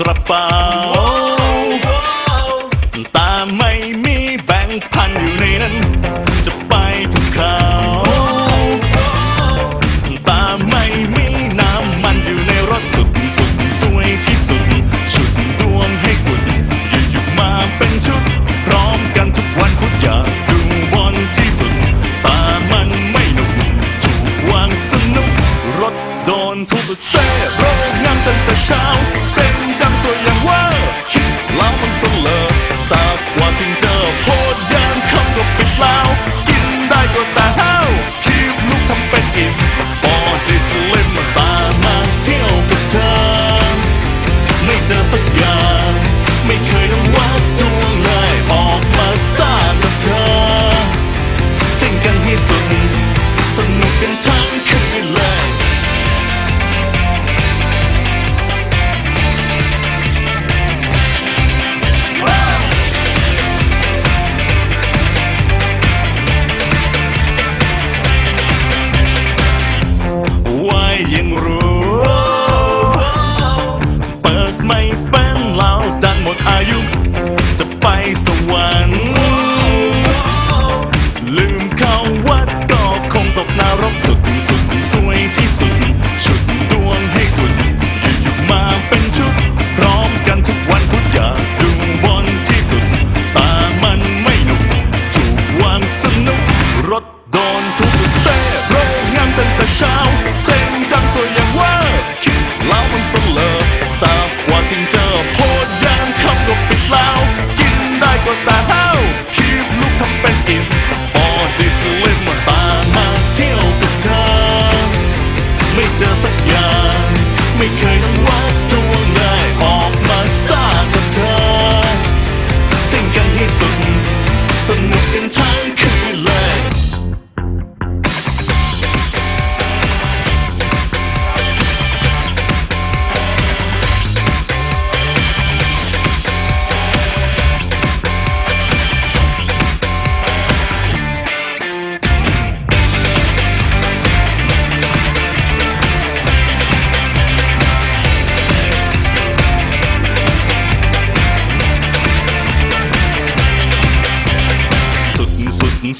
กระเป๋า ตาไม่มีแบงค์พันอยู่ในนั้น จะไปทุกเขา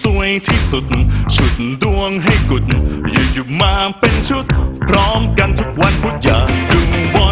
สวยที่สุด ชุดดวงให้กุด อยู่ๆมาเป็นชุด พร้อมกันทุกวันพุทธอยาดูบอ